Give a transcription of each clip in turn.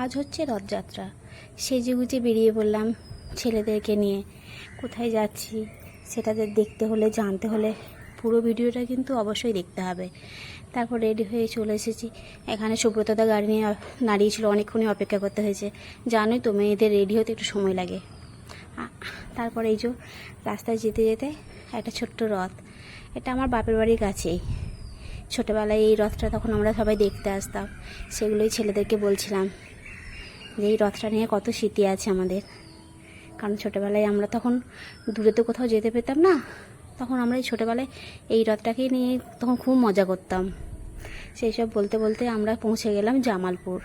আজ হচ্ছে রথযাত্রা। সেজে গুজে বেরিয়ে পড়লাম ছেলেদেরকে নিয়ে। কোথায় যাচ্ছি সেটাদের দেখতে হলে, জানতে হলে পুরো ভিডিওটা কিন্তু অবশ্যই দেখতে হবে। তারপর রেডি হয়ে চলে এসেছি। এখানে সুব্রতদা গাড়ি নিয়ে দাঁড়িয়েছিল, অনেকক্ষণই অপেক্ষা করতে হয়েছে। জানোই তো, মেয়েদের রেডি হতে একটু সময় লাগে। তারপরে এই যে রাস্তায় যেতে যেতে একটা ছোট্ট রথ। এটা আমার বাপের বাড়ির কাছেই। ছোটোবেলায় এই রথটা তখন আমরা সবাই দেখতে আসতাম। সেগুলোই ছেলেদেরকে বলছিলাম। যে এই রথটা নিয়ে কত স্মৃতি আছে আমাদের। কারণ ছোটোবেলায় আমরা তখন দূরে তো কোথাও যেতে পেতাম না। তখন আমরা এই ছোটোবেলায় এই রথটাকে নিয়ে তখন খুব মজা করতাম। সেই সব বলতে বলতে আমরা পৌঁছে গেলাম জামালপুর।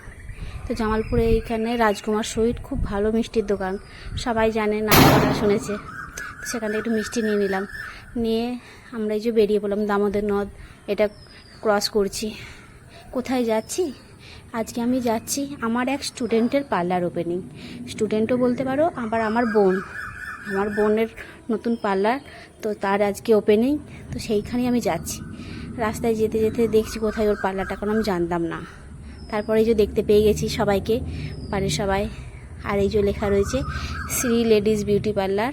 তো জামালপুরে এইখানে রাজকুমার সুইট খুব ভালো মিষ্টির দোকান। সবাই জানে করা শুনেছে। সেখান থেকে একটু মিষ্টি নিয়ে নিলাম। নিয়ে আমরা এই যে বেরিয়ে পড়লাম দামোদর নদ। এটা ক্রস করছি। কোথায় যাচ্ছি? আজকে আমি যাচ্ছি আমার এক স্টুডেন্টের পার্লার ওপেনিং স্টুডেন্টও বলতে পারো, আবার আমার বোন। আমার বোনের নতুন পার্লার তো তার আজকে ওপেনিং তো সেইখানেই আমি যাচ্ছি। রাস্তায় যেতে যেতে দেখছি কোথায় ওর পার্লারটা কারণ আমি জানতাম না। তারপরে যে দেখতে পেয়ে গেছি সবাইকে বাড়ির সবাই। আর এই যে লেখা রয়েছে, শ্রী লেডিস বিউটি পার্লার।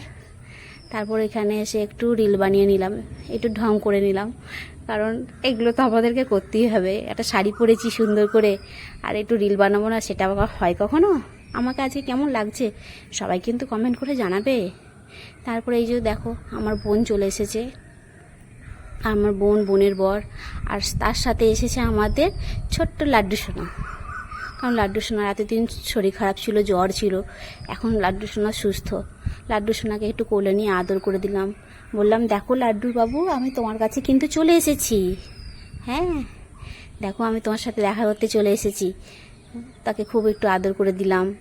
তারপর এখানে এসে একটু রিল বানিয়ে নিলাম, একটু ঢং করে নিলাম। কারণ এগুলো তো আমাদেরকে করতেই হবে। একটা শাড়ি পরেছি সুন্দর করে, আর একটু রিল বানাবো না, সেটা হয় কখনো? আমাকে আজকে কেমন লাগছে? সবাই কিন্তু কমেন্ট করে জানাবে। তারপরে এই যে দেখো, আমার বোন চলে এসেছে। আমার বোন, বোনের বর, আর তার সাথে এসেছে আমাদের ছোট্ট লাড্ডু সোনা। কারণ লাড্ডু সোনার এতদিন শরীর খারাপ ছিল, জ্বর ছিল। এখন লাড্ডু সোনা সুস্থ। লাড্ডু সোনাকে একটু কোলে নিয়ে আদর করে দিলাম। বললাম, দেখো লাড্ডু বাবু, আমি তোমার কাছে কিন্তু চলে এসেছি। হ্যাঁ দেখো, আমি তোমার সাথে দেখা করতে চলে এসেছি। তাকে খুব একটু আদর করে দিলাম।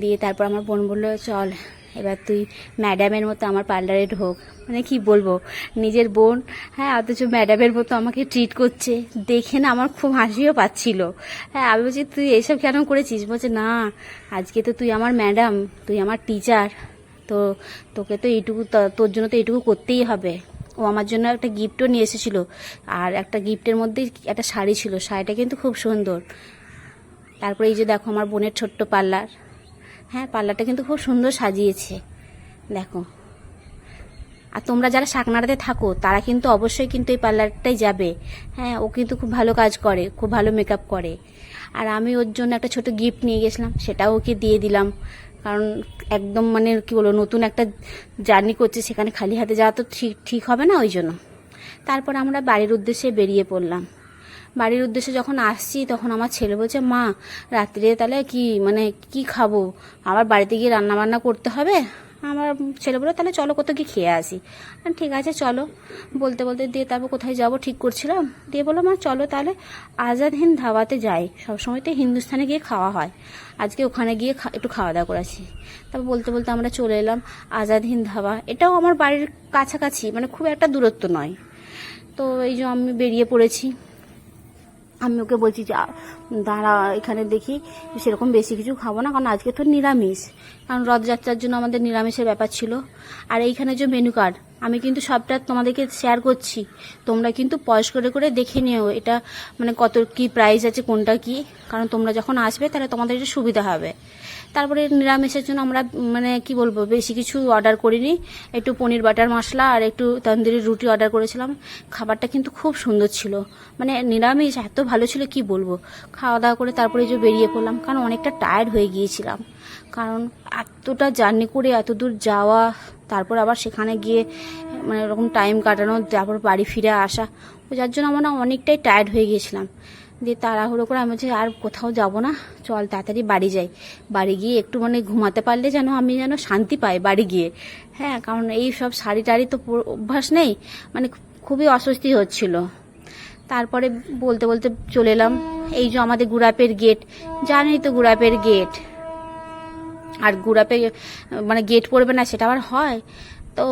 দিয়ে তারপর আমার বোন বলল, চল, এবার তুই ম্যাডামের মতো আমার পার্লারে ঢোক। মানে কি বলব, নিজের বোন হ্যাঁ অথচ ম্যাডামের মতো আমাকে ট্রিট করছে। দেখে না আমার খুব হাসিও পাচ্ছিল। হ্যাঁ আমি বলছি, তুই এসব কেন করেছিস? বলছে, না, আজকে তো তুই আমার ম্যাডাম, তুই আমার টিচার তো তোকে তো এইটুকু তোর জন্য তো এইটুকু করতেই হবে। ও আমার জন্য একটা গিফটও নিয়ে এসেছিল। আর একটা গিফটের মধ্যে একটা শাড়ি ছিল। শাড়িটা কিন্তু খুব সুন্দর। তারপরে এই যে দেখো আমার বোনের ছোট্ট পার্লার। হ্যাঁ পার্লারটা কিন্তু খুব সুন্দর সাজিয়েছে। দেখো। আর তোমরা যারা শাকনাড়াতে থাকো, তারা কিন্তু অবশ্যই কিন্তু এই পার্লারটাই যাবে। হ্যাঁ ও কিন্তু খুব ভালো কাজ করে, খুব ভালো মেকআপ করে। আর আমি ওর জন্য একটা ছোট গিফট নিয়ে গেছিলাম, সেটাও ওকে দিয়ে দিলাম। কারণ একদম মানে কি বলব, নতুন একটা জার্নি করছে, সেখানে খালি হাতে যাওয়া তো ঠিক ঠিক হবে না ওই জন্য। তারপর আমরা বাড়ির উদ্দেশ্যে বেরিয়ে পড়লাম। বাড়ির উদ্দেশ্যে যখন আসছি, তখন আমার ছেলে বলছে, মা, রাত্রে তাহলে কি মানে কি খাব? আবার বাড়িতে গিয়ে রান্না বান্না করতে হবে? আমার ছেলে বলে তাহলে চলো কোথাও গিয়ে খেয়ে আসি। ঠিক আছে, চলো। বলতে বলতে দিয়ে তারপর কোথায় যাব ঠিক করছিলাম। দিয়ে বলল মা, চলো তাহলে আজাদ হিন্দ ধাবাতে যাই। সবসময় তো হিন্দুস্থানে গিয়ে খাওয়া হয়। আজকে ওখানে গিয়ে একটু খাওয়া দাওয়া করেছি। তারপর বলতে বলতে আমরা চলে এলাম আজাদ হিন্দ ধাবা। এটাও আমার বাড়ির কাছাকাছি মানে খুব একটা দূরত্ব নয়। তো এই যে আমি বেরিয়ে পড়েছি। আমি ওকে বলছি যে দাঁড়া, এখানে দেখি সেরকম বেশি কিছু খাব না, কারণ আজকে তো নিরামিষ। কারণ রথযাত্রার জন্য আমাদের নিরামিষের ব্যাপার ছিল। আর এইখানে যে মেনু কার্ড আমি কিন্তু সবটা তোমাদেরকে শেয়ার করছি। তোমরা কিন্তু পয়স করে করে দেখে নিও এটা মানে কত কি প্রাইস আছে, কোনটা কি। কারণ তোমরা যখন আসবে, তাহলে তোমাদের এটা সুবিধা হবে। তারপরে নিরামিষের জন্য আমরা মানে কি বলব, বেশি কিছু অর্ডার করিনি। একটু পনির বাটার মশলা আর একটু তন্দুরি রুটি অর্ডার করেছিলাম। খাবারটা কিন্তু খুব সুন্দর ছিল। মানে নিরামিষ এত ভালো ছিল, কি বলব? খাওয়া দাওয়া করে তারপরে যে বেরিয়ে পড়লাম, কারণ অনেকটা টায়ার্ড হয়ে গিয়েছিলাম। কারণ এতটা জার্নি করে এত দূর যাওয়া, তারপর আবার সেখানে গিয়ে মানে এরকম টাইম কাটানো, তারপর বাড়ি ফিরে আসা, যার জন্য আমরা অনেকটাই টায়ার্ড হয়ে গিয়েছিলাম। দিয়ে তাড়াহুড়ো করে আমি বলছি, আর কোথাও যাব না, চল তাড়াতাড়ি বাড়ি যাই। বাড়ি গিয়ে একটু মানে ঘুমাতে পারলে যেন আমি যেন শান্তি পাই বাড়ি গিয়ে। হ্যাঁ কারণ এই সব শাড়ি টাড়ি তো অভ্যাস নেই মানে খুবই অস্বস্তি হচ্ছিল। তারপরে বলতে বলতে চলে এলাম, এই যে আমাদের গুড়াপের গেট, জানোই তো গুড়াপের গেট। আর গুড়াপে মানে গেট পড়বে না, সেটা আবার হয়। তো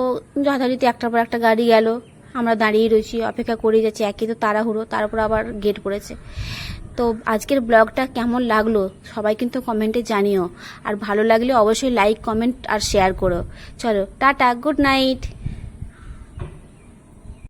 যথারীতি একটার পর একটা গাড়ি গেল। আমরা দাঁড়িয়ে রয়েছি, অপেক্ষা করে যাচ্ছি। একই তো তাড়াহুড়ো তারপর আবার গেট পড়েছে। তো আজকের ব্লগটা কেমন লাগল সবাই কিন্তু কমেন্টে জানিও। আর ভালো লাগলে অবশ্যই লাইক কমেন্ট আর শেয়ার করো। চলো, টাটা গুড নাইট